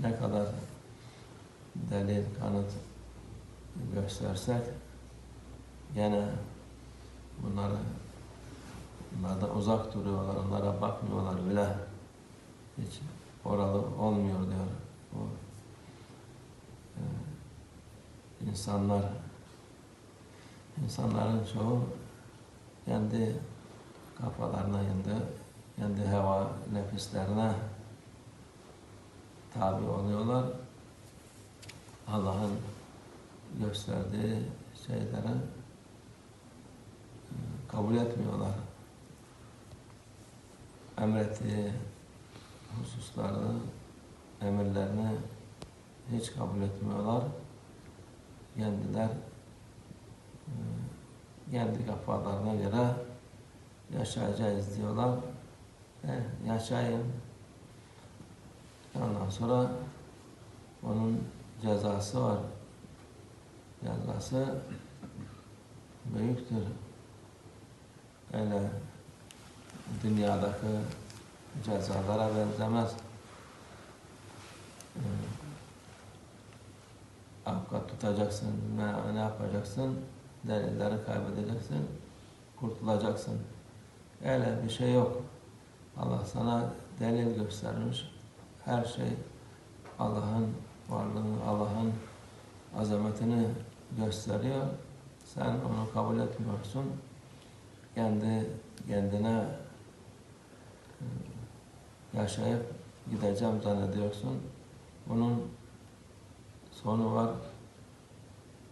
ne kadar delil, kanıt göstersek gene bunları bunlardan uzak duruyorlar, onlara bakmıyorlar bile. Hiç oralı olmuyor diyor. Bu e, insanlar insanların çoğu kendi kafalarına kendi kendi heva nefislerine tabi oluyorlar. Allah'ın gösterdiği şeyleri e, kabul etmiyorlar. Emrettiği hususları, emirlerini hiç kabul etmiyorlar. Kendiler e, kendi kafalarına göre yaşayacağız diyorlar. E, yaşayın. Ondan sonra onun cezası var. Cezası büyüktür. Öyle dünyadaki cezalara benzemez. Ee, avukat tutacaksın, ne, ne yapacaksın? Delilleri kaybedeceksin, kurtulacaksın. Öyle bir şey yok. Allah sana delil göstermiş. Her şey Allah'ın varlığını, Allah'ın azametini gösteriyor. Sen onu kabul etmiyorsun. Kendi kendine e, yaşayıp gideceğim zannediyorsun. Bunun sonu var.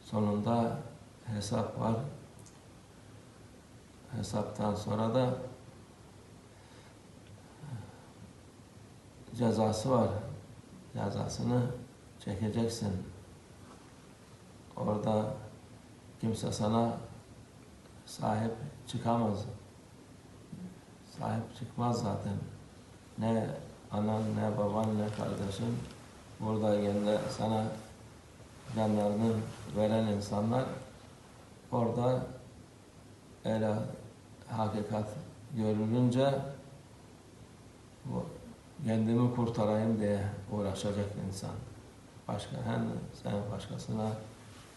Sonunda hesap var. Hesaptan sonra da cezası var. Cezasını çekeceksin. Orada kimse sana sahip çıkamaz. Sahip çıkmaz zaten. Ne anan, ne baban, ne kardeşin burada yerine sana canlarını veren insanlar orada öyle hakikat görülünce kendimi kurtarayım diye uğraşacak insan. Başka hem sen başkasına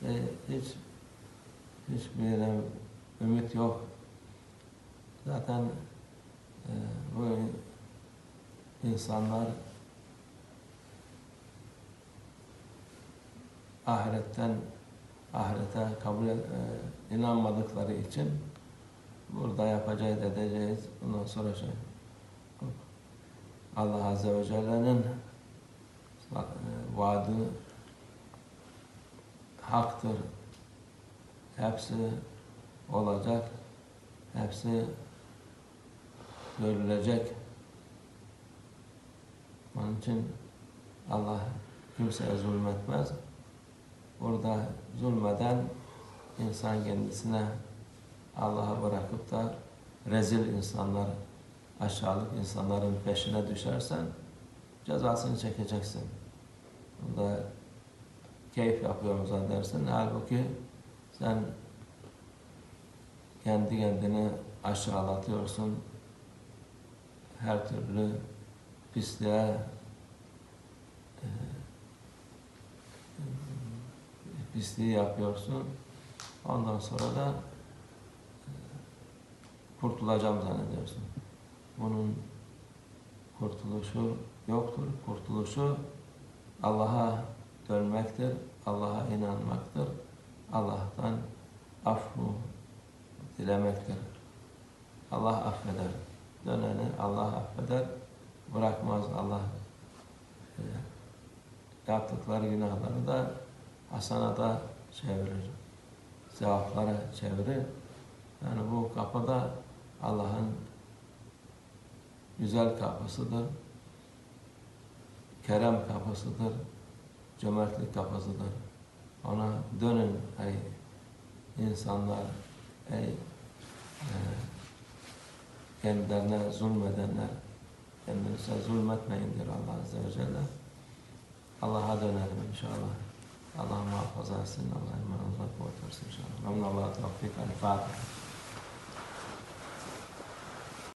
e, hiç hiçbir ümit yok. Zaten e, bu insanlar ahiretten ahirete kabul e, inanmadıkları için burada yapacağız edeceğiz. Ondan sonra şey Allah Azze ve Celle'nin e, vaadi haktır. Hepsi olacak. Hepsi görülecek. Onun için Allah kimseye zulmetmez. Burada zulmeden insan kendisine Allah'a bırakıp da rezil insanlar, aşağılık insanların peşine düşersen cezasını çekeceksin. Bunda keyif yapıyorum zannedersin. Halbuki sen kendi kendini aşağılatıyorsun. Her türlü pisliğe e, pisliği yapıyorsun. Ondan sonra da e, kurtulacağım zannediyorsun. Bunun kurtuluşu yoktur. Kurtuluşu Allah'a dönmektir. Allah'a inanmaktır. Allah'tan affu dilemektir. Allah affeder. Döneni Allah affeder. Bırakmaz Allah. E, yaptıkları günahları da hasanata çevirir. Sevaplara çevirir. Yani bu kapıda Allah'ın güzel kapısıdır. Kerem kapısıdır. Cömertlik kapısıdır. Ona dönün ey insanlar, ey e, kendilerine zulmedenler, kendinize zulmetmeyin diyor Allah Azze ve Celle. Allah'a dönelim inşallah. Allah muhafaza etsin. Allah kuvvet versin inşallah. Memnun Allah tevfik. El Fatiha.